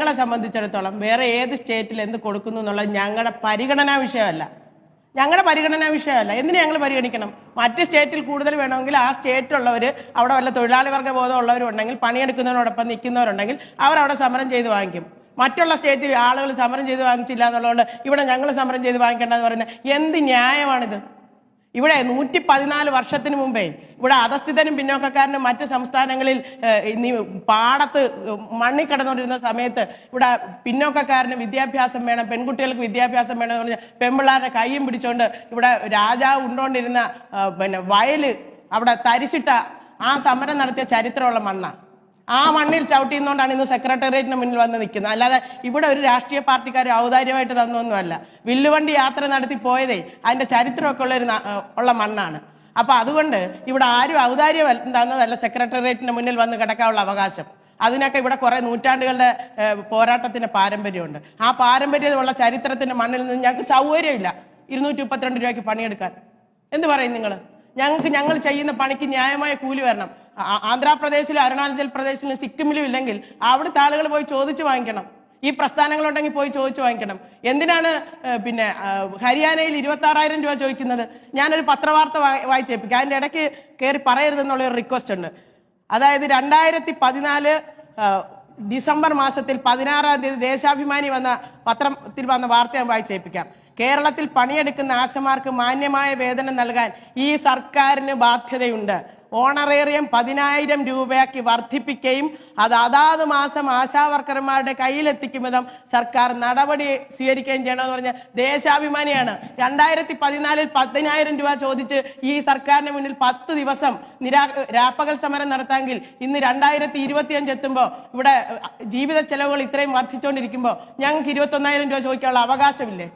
ഞങ്ങളെ സംബന്ധിച്ചിടത്തോളം വേറെ ഏത് സ്റ്റേറ്റിൽ എന്ത് കൊടുക്കുന്നു എന്നുള്ളത് ഞങ്ങളുടെ പരിഗണനാ വിഷയമല്ല. ഞങ്ങളുടെ പരിഗണനാ വിഷയമല്ല. എന്തിനു ഞങ്ങൾ പരിഗണിക്കണം? മറ്റ് സ്റ്റേറ്റിൽ കൂടുതൽ വേണമെങ്കിൽ ആ സ്റ്റേറ്റിലുള്ളവർ അവിടെ വല്ല തൊഴിലാളി വർഗ ബോധമുള്ളവരുണ്ടെങ്കിൽ പണിയെടുക്കുന്നതിനോടൊപ്പം നിൽക്കുന്നവരുണ്ടെങ്കിൽ അവർ അവിടെ സമരം ചെയ്ത് വാങ്ങിക്കും. മറ്റുള്ള സ്റ്റേറ്റിൽ ആളുകൾ സമരം ചെയ്ത് വാങ്ങിച്ചില്ല എന്നുള്ളതുകൊണ്ട് ഇവിടെ ഞങ്ങൾ സമരം ചെയ്ത് വാങ്ങിക്കേണ്ടതെന്ന് പറയുന്നത് എന്ത് ന്യായമാണിത്? ഇവിടെ നൂറ്റി പതിനാല് വർഷത്തിന് മുമ്പേ ഇവിടെ അധസ്ഥിതനും പിന്നോക്കക്കാരനും മറ്റ് സംസ്ഥാനങ്ങളിൽ പാടത്ത് മണ്ണി കിടന്നുകൊണ്ടിരുന്ന സമയത്ത് ഇവിടെ പിന്നോക്കക്കാരന് വിദ്യാഭ്യാസം വേണം പെൺകുട്ടികൾക്ക് വിദ്യാഭ്യാസം വേണം എന്ന് പറഞ്ഞാൽ പെൺപിള്ളാരുടെ കൈയും പിടിച്ചുകൊണ്ട് ഇവിടെ രാജാവ് ഉണ്ടോണ്ടിരുന്ന പിന്നെ വയൽ അവിടെ തരിച്ചിട്ട ആ സമരം നടത്തിയ ചരിത്രമുള്ള മണ്ണാണ് ആ മണ്ണിൽ ചവിട്ടിയുന്നോണ്ടാണ് ഇന്ന് സെക്രട്ടേറിയറ്റിന് മുന്നിൽ വന്ന് നിൽക്കുന്നത്. അല്ലാതെ ഇവിടെ ഒരു രാഷ്ട്രീയ പാർട്ടിക്കാർ ഔദാര്യമായിട്ട് തന്നൊന്നുമല്ല. വില്ലുവണ്ടി യാത്ര നടത്തി പോയതേ അതിന്റെ ചരിത്രമൊക്കെ ഉള്ള ഒരു ഉള്ള മണ്ണാണ്. അപ്പൊ അതുകൊണ്ട് ഇവിടെ ആരും ഔദാര്യം തന്നതല്ല സെക്രട്ടേറിയറ്റിന് മുന്നിൽ വന്ന് കിടക്കാനുള്ള അവകാശം. അതിനൊക്കെ ഇവിടെ കുറെ നൂറ്റാണ്ടുകളുടെ പോരാട്ടത്തിന്റെ പാരമ്പര്യമുണ്ട്. ആ പാരമ്പര്യമുള്ള ചരിത്രത്തിന്റെ മണ്ണിൽ നിന്ന് ഞങ്ങൾക്ക് സൗകര്യമില്ല. ഇരുന്നൂറ്റി മുപ്പത്തിരണ്ട് രൂപയ്ക്ക് പണിയെടുക്കാൻ. എന്ത് പറയും നിങ്ങൾ ഞങ്ങൾക്ക് ഞങ്ങൾ ചെയ്യുന്ന പണിക്ക് ന്യായമായ കൂലി വരണം. ആ- ആന്ധ്രാപ്രദേശിലും അരുണാചൽ പ്രദേശിലും സിക്കിമിലും ഇല്ലെങ്കിൽ അവിടുത്തെ ആളുകൾ പോയി ചോദിച്ചു വാങ്ങിക്കണം. ഈ പ്രസ്ഥാനങ്ങളുണ്ടെങ്കിൽ പോയി ചോദിച്ചു വാങ്ങിക്കണം. എന്തിനാണ് പിന്നെ ഹരിയാനയിൽ ഇരുപത്തി ആറായിരം രൂപ ചോദിക്കുന്നത്? ഞാനൊരു പത്രവാർത്ത വായി- വായിച്ചേപ്പിക്കാം അതിന്റെ ഇടയ്ക്ക് കയറി പറയരുതെന്നുള്ള ഒരു റിക്വസ്റ്റ് ഉണ്ട്. അതായത് രണ്ടായിരത്തി പതിനാല് ഡിസംബർ മാസത്തിൽ പതിനാറാം തീയതി ദേശാഭിമാനി വന്ന പത്രത്തിൽ വന്ന വാർത്ത ഞാൻ വായിച്ചേപ്പിക്കാം കേരളത്തിൽ പണിയെടുക്കുന്ന ആശമാർക്ക് മാന്യമായ വേതനം നൽകാൻ ഈ സർക്കാരിന് ബാധ്യതയുണ്ട്. ഓണറേറിയം പതിനായിരം രൂപയാക്കി വർദ്ധിപ്പിക്കുകയും അത് അതാത് മാസം ആശാവർക്കർമാരുടെ കയ്യിലെത്തിക്കും വിധം സർക്കാർ നടപടി സ്വീകരിക്കുകയും ചെയ്യണമെന്ന് പറഞ്ഞ ദേശാഭിമാനിയാണ്. രണ്ടായിരത്തി പതിനാലിൽ പതിനായിരം രൂപ ചോദിച്ച് ഈ സർക്കാരിന് മുന്നിൽ പത്ത് ദിവസം നിരാ രാപ്പകൽ സമരം നടത്താമെങ്കിൽ ഇന്ന് രണ്ടായിരത്തി ഇരുപത്തിയഞ്ച് എത്തുമ്പോൾ ഇവിടെ ജീവിത ചെലവുകൾ ഇത്രയും വർദ്ധിച്ചുകൊണ്ടിരിക്കുമ്പോൾ ഞങ്ങൾക്ക് ഇരുപത്തൊന്നായിരം രൂപ ചോദിക്കാനുള്ള അവകാശമില്ലേ?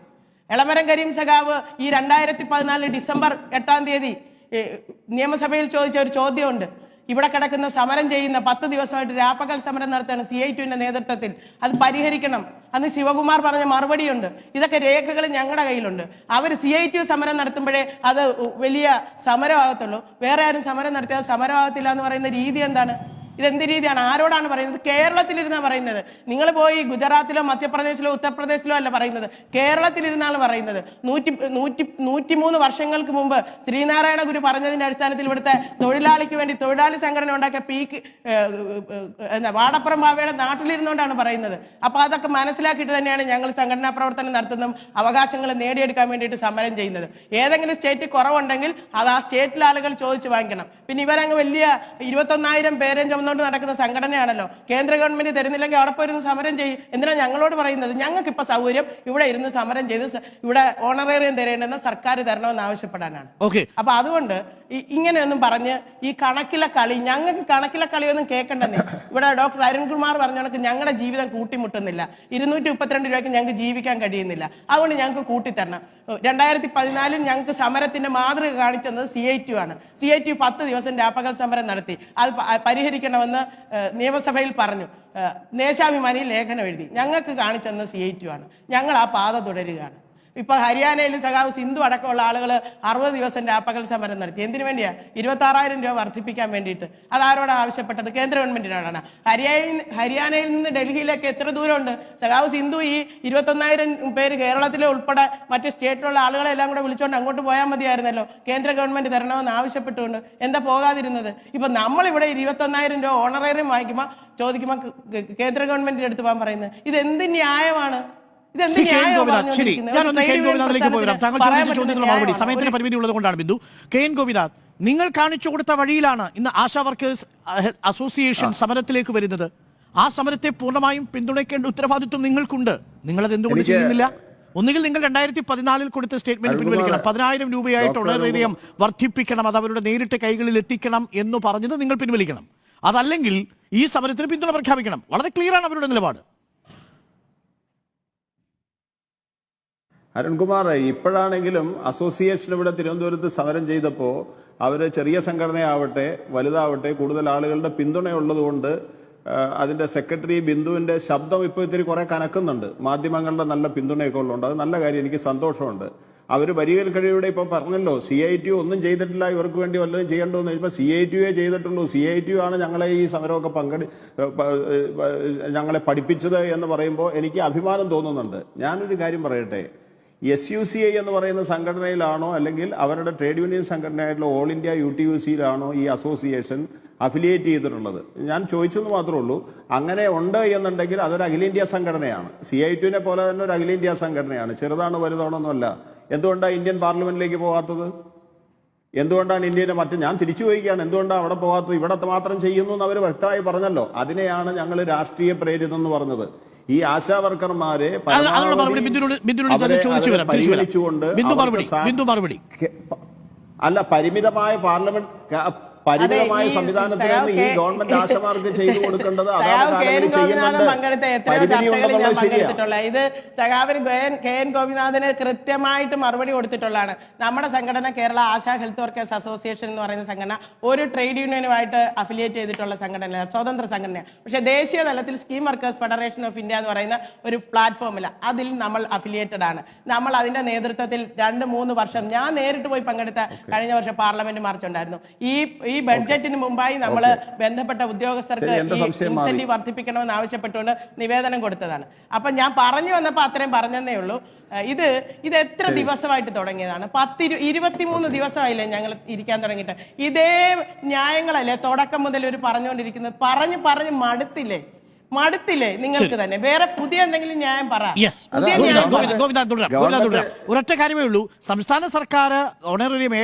എളമരം കരീം സഖാവ് ഈ രണ്ടായിരത്തി പതിനാല് ഡിസംബർ എട്ടാം തീയതി നിയമസഭയിൽ ചോദിച്ച ഒരു ചോദ്യമുണ്ട്. ഇവിടെ കിടക്കുന്ന സമരം ചെയ്യുന്ന പത്ത് ദിവസമായിട്ട് രാപ്പകൽ സമരം നടത്തുകയാണ് സി ഐ ടുവിന്റെ നേതൃത്വത്തിൽ. അത് പരിഹരിക്കണം. അന്ന് ശിവകുമാർ പറഞ്ഞ മറുപടിയുണ്ട്. ഇതൊക്കെ രേഖകൾ ഞങ്ങളുടെ കയ്യിലുണ്ട്. അവർ സി ഐ ടു സമരം നടത്തുമ്പോഴേ അത് വലിയ സമരമാകത്തുള്ളൂ. വേറെ ആരും സമരം നടത്തിയാൽ സമരമാകത്തില്ല എന്ന് പറയുന്ന രീതി എന്താണ്? ഇതെന്ത് രീതിയാണ്? ആരോടാണ് പറയുന്നത്? കേരളത്തിലിരുന്നാ പറയുന്നത്. നിങ്ങൾ പോയി ഗുജറാത്തിലോ മധ്യപ്രദേശിലോ ഉത്തർപ്രദേശിലോ അല്ല പറയുന്നത്. കേരളത്തിലിരുന്നാണ് പറയുന്നത്. നൂറ്റി നൂറ്റി നൂറ്റിമൂന്ന് വർഷങ്ങൾക്ക് മുമ്പ് ശ്രീനാരായണ ഗുരു പറഞ്ഞതിന്റെ അടിസ്ഥാനത്തിൽ ഇവിടുത്തെ തൊഴിലാളിക്ക് വേണ്ടി തൊഴിലാളി സംഘടന ഉണ്ടാക്കിയ പീക്ക് എന്താ വാടപ്പുറം ബാവയുടെ നാട്ടിലിരുന്നുകൊണ്ടാണ് പറയുന്നത്. അപ്പൊ അതൊക്കെ മനസ്സിലാക്കിയിട്ട് തന്നെയാണ് ഞങ്ങൾ സംഘടനാ പ്രവർത്തനം നടത്തുന്നതും അവകാശങ്ങൾ നേടിയെടുക്കാൻ വേണ്ടിയിട്ട് സമരം ചെയ്യുന്നത്. ഏതെങ്കിലും സ്റ്റേറ്റ് കുറവുണ്ടെങ്കിൽ അത് ആ സ്റ്റേറ്റിലെ ആളുകൾ ചോദിച്ചു വാങ്ങിക്കണം. പിന്നെ ഇവരങ്ങ് വലിയ ഇരുപത്തൊന്നായിരം പേരും ചുമന്നുകൊണ്ട് നടക്കുന്ന സംഘടനയാണല്ലോ. കേന്ദ്ര ഗവൺമെന്റ് തരുന്നില്ലെങ്കിൽ അവിടെ പോയിരുന്ന് സമരം ചെയ്യും. എന്തിനാണ് ഞങ്ങളോട് പറയുന്നത്? ഞങ്ങൾക്ക് ഇപ്പൊ സൗകര്യം ഇവിടെ ഇരുന്ന് സമരം ചെയ്ത് ഇവിടെ ഓണറേറിയം തരേണ്ടെന്ന് സർക്കാർ തരണമെന്ന് ആവശ്യപ്പെടാനാണ്. ഓക്കെ അപ്പൊ അതുകൊണ്ട് ഇങ്ങനെയൊന്നും പറഞ്ഞ് ഈ കണക്കിലെ കളി ഞങ്ങൾക്ക് കണക്കിലെ കളിയൊന്നും കേൾക്കണ്ടെന്നേ. ഇവിടെ ഡോക്ടർ അരുൺകുമാർ പറഞ്ഞ കണക്ക് ഞങ്ങളുടെ ജീവിതം കൂട്ടിമുട്ടുന്നില്ല. ഇരുന്നൂറ്റി മുപ്പത്തിരണ്ട് രൂപയ്ക്ക് ഞങ്ങൾക്ക് ജീവിക്കാൻ കഴിയുന്നില്ല. അതുകൊണ്ട് ഞങ്ങൾക്ക് കൂട്ടിത്തരണം. രണ്ടായിരത്തി പതിനാലിൽ ഞങ്ങൾക്ക് സമരത്തിന്റെ മാതൃക കാണിച്ചത് സി ഐ ടി ആണ്. സി ഐ ടി പത്ത് ദിവസം രാപ്പകൽ സമരം നടത്തി. അത് പരിഹരിക്കണമെന്ന് നിയമസഭയിൽ പറഞ്ഞു. നേശാഭിമാനി ലേഖനം എഴുതി. ഞങ്ങൾക്ക് കാണിച്ചെന്ന് സി ഐ ടി ആണ്. ഞങ്ങൾ ആ പാത തുടരുകയാണ്. ഇപ്പൊ ഹരിയാനയിൽ സഖാവ് സിന്ധു അടക്കമുള്ള ആളുകൾ അറുപത് ദിവസം രാപ്പകൽ സമരം നടത്തി. എന്തിനു വേണ്ടിയാ? ഇരുപത്തി ആറായിരം രൂപ വർദ്ധിപ്പിക്കാൻ വേണ്ടിയിട്ട്. അതാരോടാണ് ആവശ്യപ്പെട്ടത്? കേന്ദ്ര ഗവൺമെന്റിനോടാണ്. ഹരിയാന ഹരിയാനയിൽ നിന്ന് ഡൽഹിയിലേക്ക് എത്ര ദൂരമുണ്ട്? സഖാവ് സിന്ധു ഈ ഇരുപത്തൊന്നായിരം പേര് കേരളത്തിലെ ഉൾപ്പെടെ മറ്റ് സ്റ്റേറ്റിലുള്ള ആളുകളെ എല്ലാം കൂടെ വിളിച്ചുകൊണ്ട് അങ്ങോട്ട് പോയാൽ മതിയായിരുന്നല്ലോ. കേന്ദ്ര ഗവൺമെന്റ് തരണമെന്ന് ആവശ്യപ്പെട്ടുകൊണ്ട് എന്താ പോകാതിരുന്നത്? ഇപ്പൊ നമ്മളിവിടെ ഇരുപത്തൊന്നായിരം രൂപ ഓണറേറിയം വാങ്ങിക്കുമ്പോൾ ചോദിക്കുമ്പോൾ കേന്ദ്ര ഗവൺമെന്റിന്റെ അടുത്ത് പോകാൻ പറയുന്നത്. ഇത് എന്ത് ന്യായമാണ്? ശ്രീ കെ എൻ ഗോപിനാഥ് ശരി? ഞാനൊന്ന് കെ എൻ ഗോപിനാഥിലേക്ക് പോയി വരാം. താങ്കൾ ചോദിച്ച ചോദ്യങ്ങളുടെ മറുപടി. സമയത്തിന് പരിമിതി ഉള്ളത് കൊണ്ടാണ് ബിന്ദു. കെ എൻ ഗോപിനാഥ് നിങ്ങൾ കാണിച്ചു കൊടുത്ത വഴിയിലാണ് ഇന്ന് ആശാ വർക്കേഴ്സ് അസോസിയേഷൻ സമരത്തിലേക്ക് വരുന്നത്. ആ സമരത്തെ പൂർണമായും പിന്തുണയ്ക്കേണ്ട ഉത്തരവാദിത്വം നിങ്ങൾക്കുണ്ട്. നിങ്ങൾ അത് എന്തുകൊണ്ട് ചെയ്യുന്നില്ല. ഒന്നുകിൽ നിങ്ങൾ രണ്ടായിരത്തി പതിനാലിൽ കൊടുത്ത സ്റ്റേറ്റ്മെന്റ് പിൻവലിക്കണം. പതിനായിരം രൂപയായിട്ട് വളരെയധികം വർദ്ധിപ്പിക്കണം. അത് അവരുടെ നേരിട്ട് കൈകളിൽ എത്തിക്കണം എന്ന് പറഞ്ഞത് നിങ്ങൾ പിൻവലിക്കണം. അതല്ലെങ്കിൽ ഈ സമരത്തിന് പിന്തുണ പ്രഖ്യാപിക്കണം. വളരെ ക്ലിയർ ആണ് അവരുടെ നിലപാട്. അരുൺകുമാർ ഇപ്പോഴാണെങ്കിലും അസോസിയേഷൻ ഇവിടെ തിരുവനന്തപുരത്ത് സമരം ചെയ്തപ്പോൾ അവർ ചെറിയ സംഘടനയാവട്ടെ വലുതാവട്ടെ കൂടുതൽ ആളുകളുടെ പിന്തുണയുള്ളതുകൊണ്ട് അതിന്റെ സെക്രട്ടറി ബിന്ദുവിന്റെ ശബ്ദം ഇപ്പോൾ ഇത്തിരി കുറേ കനക്കുന്നുണ്ട്. മാധ്യമങ്ങളുടെ നല്ല പിന്തുണയൊക്കെ ഉള്ളതുകൊണ്ട് അത് നല്ല കാര്യം എനിക്ക് സന്തോഷമുണ്ട്. അവർ വരികൽ കഴിവിടെ ഇപ്പോൾ പറഞ്ഞല്ലോ സി ഐ ടി ഒന്നും ചെയ്തിട്ടില്ല ഇവർക്ക് വേണ്ടി വല്ലതും ചെയ്യേണ്ടതെന്ന് ചോദിച്ചപ്പോൾ സി ഐ ടിയെ ചെയ്തിട്ടുള്ളൂ. സി ഐ ടി ആണ് ഞങ്ങളെ ഈ സമരമൊക്കെ പങ്കെടു ഞങ്ങളെ പഠിപ്പിച്ചത് എന്ന് പറയുമ്പോൾ എനിക്ക് അഭിമാനം തോന്നുന്നുണ്ട്. ഞാനൊരു കാര്യം പറയട്ടെ എസ് യു സി ഐ എന്ന് പറയുന്ന സംഘടനയിലാണോ അല്ലെങ്കിൽ അവരുടെ trade union സംഘടനയായിട്ടുള്ള all India U T U സിയിലാണോ ഈ അസോസിയേഷൻ അഫിലിയേറ്റ് ചെയ്തിട്ടുള്ളത്? ഞാൻ ചോദിച്ചെന്ന് മാത്രമേ ഉള്ളൂ. അങ്ങനെ ഉണ്ട് എന്നുണ്ടെങ്കിൽ അതൊരു അഖിലേന്ത്യാ സംഘടനയാണ്. സി ഐ ടുവിനെ പോലെ തന്നെ ഒരു അഖിലേന്ത്യാ സംഘടനയാണ്. ചെറുതാണ് വലുതാണെന്നല്ല എന്തുകൊണ്ടാണ് ഇന്ത്യൻ പാർലമെന്റിലേക്ക് പോകാത്തത് എന്തുകൊണ്ടാണ് ഇന്ത്യയുടെ മറ്റ് ഞാൻ തിരിച്ചു ചോദിക്കുകയാണ് എന്തുകൊണ്ടാണ് അവിടെ പോകാത്തത് ഇവിടെ മാത്രം ചെയ്യുന്നു എന്ന് അവർ വ്യക്തമായി പറഞ്ഞല്ലോ. അതിനെയാണ് ഞങ്ങൾ രാഷ്ട്രീയ പ്രേരിതം എന്ന് പറഞ്ഞത്. ഈ ആശാ വർക്കർമാരെ പരിഗണിച്ചുകൊണ്ട് അല്ല പരിമിതമായ പാർലമെന്റ് പരിമിതമായ സംവിധാനത്തിൽ നിന്ന് ഈ ഗവൺമെന്റ് ആശമാർക്ക് ചെയ്തു കൊടുക്കേണ്ടത്. അതാണ് പങ്കെടുത്ത എത്രയോ പങ്കെടുത്തിട്ടുള്ള ഇത് സഖാവിന് കെ എൻ ഗോപിനാഥന് കൃത്യമായിട്ട് മറുപടി കൊടുത്തിട്ടുള്ളതാണ്. നമ്മുടെ സംഘടന Kerala Asha health workers association എന്ന് പറയുന്ന സംഘടന ഒരു ട്രേഡ് യൂണിയനുമായിട്ട് അഫിലിയേറ്റ് ചെയ്തിട്ടുള്ള സംഘടന സ്വതന്ത്ര സംഘടന പക്ഷെ ദേശീയ തലത്തിൽ scheme workers federation of India എന്ന് പറയുന്ന ഒരു പ്ലാറ്റ്ഫോമില്ല. അതിൽ നമ്മൾ അഫിലിയേറ്റഡ് ആണ്. നമ്മൾ അതിന്റെ നേതൃത്വത്തിൽ രണ്ട് മൂന്ന് വർഷം ഞാൻ നേരിട്ട് പോയി പങ്കെടുത്ത കഴിഞ്ഞ വർഷം പാർലമെന്റ് മാർച്ച് ഉണ്ടായിരുന്നു ഈ ഈ ബഡ്ജറ്റിന് മുമ്പായി നമ്മൾ ബന്ധപ്പെട്ട ഉദ്യോഗസ്ഥർക്ക് ഈ. ഇൻസെന്റീവ് വർദ്ധിപ്പിക്കണമെന്ന് ആവശ്യപ്പെട്ടുകൊണ്ട് നിവേദനം കൊടുത്തതാണ്. അപ്പൊ ഞാൻ പറഞ്ഞു വന്നപ്പോ അത്രയും പറഞ്ഞതേ ഉള്ളൂ. ഇത് ഇത് എത്ര ദിവസമായിട്ട് തുടങ്ങിയതാണ്? പത്തിരു ഇരുപത്തിമൂന്ന് ദിവസമായില്ലേ ഞങ്ങൾ ഇരിക്കാൻ തുടങ്ങിയിട്ട്? ഇതേ ന്യായങ്ങളല്ലേ തുടക്കം മുതൽ ഒരു പറഞ്ഞുകൊണ്ടിരിക്കുന്നത്? പറഞ്ഞു പറഞ്ഞ് മടുത്തില്ലേ? മടുത്തില്ലേ നിങ്ങൾക്ക് തന്നെ. വേറെ പുതിയ എന്തെങ്കിലും ന്യായം പറ. ഒരൊറ്റ കാര്യമേ ഉള്ളൂ. സംസ്ഥാന സർക്കാർ ഓണറേറിയം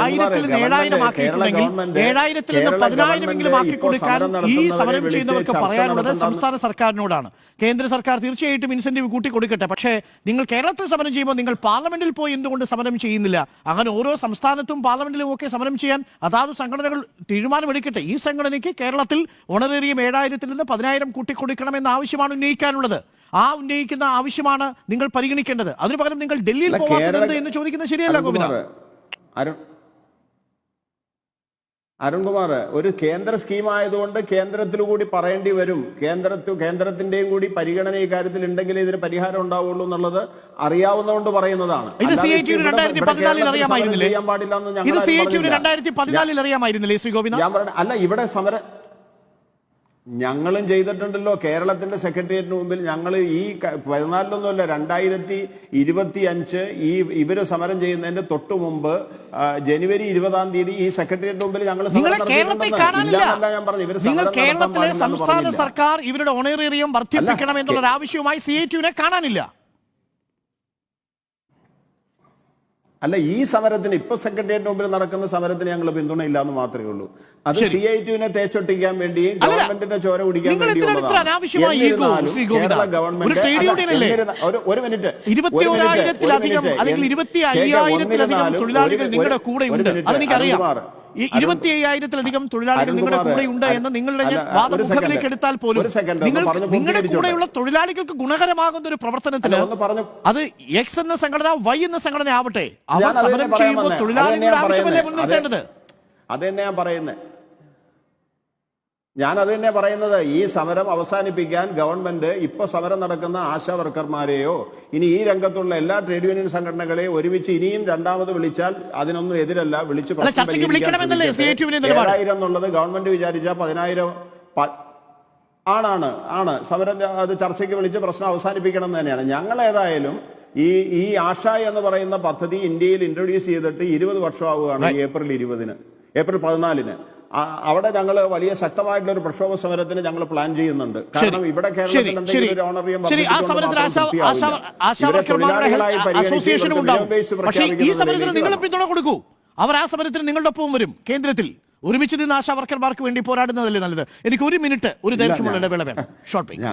ആയിരത്തിൽ ഏഴായിരം ആക്കിയിട്ടുണ്ടെങ്കിൽ ഏഴായിരത്തിൽ നിന്ന് പതിനായിരമെങ്കിലും ആക്കി കൊടുക്കാൻ ഈ സമരം ചെയ്യുന്നവർക്ക് പറയാനുള്ളത് സംസ്ഥാന സർക്കാരിനോടാണ്. കേന്ദ്ര സർക്കാർ തീർച്ചയായിട്ടും ഇൻസെന്റീവ് കൂട്ടി കൊടുക്കട്ടെ പക്ഷേ നിങ്ങൾ കേരളത്തിൽ സമരം ചെയ്യുമ്പോൾ നിങ്ങൾ പാർലമെന്റിൽ പോയി എന്തുകൊണ്ട് സമരം ചെയ്യുന്നില്ല? അങ്ങനെ ഓരോ സംസ്ഥാനത്തും പാർലമെന്റിലും ഒക്കെ സമരം ചെയ്യാൻ അതാത് സംഘടനകൾ തീരുമാനമെടുക്കട്ടെ. ഈ സംഘടനയ്ക്ക് കേരളത്തിൽ ഓണറേറിയം ഏഴായിരത്തിൽ നിന്ന് പതിനായിരം കൂട്ടിക്കൊടുക്കണമെന്ന ആവശ്യമാണ് ഉന്നയിക്കാനുള്ളത്. ആ ഉന്നയിക്കുന്ന ആവശ്യമാണ് നിങ്ങൾ പരിഗണിക്കേണ്ടത്. അതിനു പകരം നിങ്ങൾ ഡൽഹിയിൽ പോകാറുണ്ട് എന്ന് ചോദിക്കുന്നത് ശരിയല്ല അരുൺ അരുൺകുമാർ ഒരു കേന്ദ്ര സ്കീം ആയതുകൊണ്ട് കേന്ദ്രത്തിൽ കൂടി പറയേണ്ടി വരും. കേന്ദ്രത്തിൽ കേന്ദ്രത്തിന്റെയും കൂടി പരിഗണന ഈ കാര്യത്തിൽ ഉണ്ടെങ്കിൽ ഇതിന് പരിഹാരം ഉണ്ടാവുള്ളൂ എന്നുള്ളത് അറിയാവുന്നതുകൊണ്ട് പറയുന്നതാണ്. ചെയ്യാൻ പാടില്ല എന്ന് ഞങ്ങൾ ഞാൻ അല്ല ഇവിടെ സമരം ഞങ്ങളും ചെയ്തിട്ടുണ്ടല്ലോ. കേരളത്തിന്റെ സെക്രട്ടേറിയറ്റിന് മുമ്പിൽ ഞങ്ങൾ ഈ പതിനാലിലൊന്നുമല്ല രണ്ടായിരത്തി ഇരുപത്തി അഞ്ച് ഈ ഇവർ സമരം ചെയ്യുന്നതിന്റെ തൊട്ടു മുമ്പ് ജനുവരി ഇരുപതാം തീയതി ഈ സെക്രട്ടേറിയറ്റിന് മുമ്പിൽ ഞങ്ങൾ ഞാൻ പറഞ്ഞു ഇവർ കേരളത്തിലെ സംസ്ഥാന സർക്കാർ ഇവരുടെ ഓണറേറിയം വർദ്ധിപ്പിക്കണം എന്നുള്ള ആവശ്യവുമായി സി കാണാനില്ല. അല്ല ഈ സമരത്തിന് ഇപ്പൊ സെക്രട്ടേറിയറ്റ് മുമ്പിൽ നടക്കുന്ന സമരത്തിന് ഞങ്ങൾ പിന്തുണയില്ല എന്ന് മാത്രമേ ഉള്ളൂ. അത്. സി ഐ ടിനെ തേച്ചൊട്ടിക്കാൻ അല്ലല്ല. ഗവൺമെന്റിന്റെ ചോര കുടിക്കാൻ കേരള ഒരു ഗവൺമെന്റ് ഒരു- മിനിറ്റ് ഇരുപത്തി ഒരു മിനിറ്റ്, ഒരു മിനിറ്റ്. അല്ലെങ്കിൽ ഇരുപത്തി അയ്യായിരത്തിലധികം തൊഴിലാളികൾ നിങ്ങളുടെ കൂടെ ഉണ്ട്. അതെനിക്കറിയാം. ഈ ഇരുപത്തി അയ്യായിരത്തിലധികം തൊഴിലാളികൾ നിങ്ങളുടെ കൂടെ ഉണ്ട് എന്ന് നിങ്ങളുടെ വാദമുഖത്തിലേക്ക്. എടുത്താൽ പോലും നിങ്ങൾ നിങ്ങളുടെ കൂടെയുള്ള തൊഴിലാളികൾക്ക് ഗുണകരമാകുന്ന ഒരു പ്രവർത്തനത്തിന് പറഞ്ഞു- അത് എക്സ് എന്ന സംഘടന വൈ എന്ന സംഘടന ആവട്ടെ അവർ സമരം ചെയ്യുമ്പോൾ. തൊഴിലാളികളുടെ ആവശ്യമല്ലേ മുൻനിർത്തേണ്ടത് അതെന്നെ ഞാൻ പറയുന്നത് ഞാൻ അത് തന്നെ പറയുന്നത് ഈ സമരം അവസാനിപ്പിക്കാൻ ഗവൺമെന്റ് ഇപ്പോൾ സമരം നടക്കുന്ന ആശാ വർക്കർമാരെയോ ഇനി ഈ രംഗത്തുള്ള എല്ലാ ട്രേഡ് യൂണിയൻ സംഘടനകളെയും ഒരുമിച്ച് ഇനിയും രണ്ടാമത് വിളിച്ചാൽ അതിനൊന്നും എതിരല്ല വിളിച്ച്? ഏഴായിരം എന്നുള്ളത് ഗവൺമെന്റ് വിചാരിച്ച പതിനായിരം ആണാണ് ആണ്. സമരം അത് ചർച്ചയ്ക്ക് വിളിച്ച് പ്രശ്നം അവസാനിപ്പിക്കണം എന്ന് തന്നെയാണ്. ഞങ്ങൾ ഏതായാലും ഈ ഈ ആഷ എന്ന് പറയുന്ന പദ്ധതി ഇന്ത്യയിൽ ഇൻട്രൊഡ്യൂസ് ചെയ്തിട്ട് ഇരുപത് വർഷമാവുകയാണ് ഏപ്രിൽ ഇരുപതിന് ഏപ്രിൽ പതിനാലിന്. അവിടെ ഞങ്ങൾ വലിയ ശക്തമായിട്ടുള്ള ഒരു പ്രക്ഷോഭ സമരത്തിന് ഞങ്ങൾ പ്ലാൻ ചെയ്യുന്നുണ്ട്. കാരണം ഇവിടെ കേരളത്തിൽ എന്തെങ്കിലും ഒരു ഓണറിയം അവർ ആ സമരത്തിന് നിങ്ങളുടെ ഒപ്പം വരും. കേന്ദ്രത്തിൽ ഒരുമിച്ച് നിന്ന് ആശാ വർക്കർമാർക്ക് വേണ്ടി പോരാടുന്നതല്ലേ നല്ലത്? എനിക്ക് ഒരു മിനിറ്റ് ഒരു ദൈർഘ്യമുള്ള ഇടവേള വേണം. Short break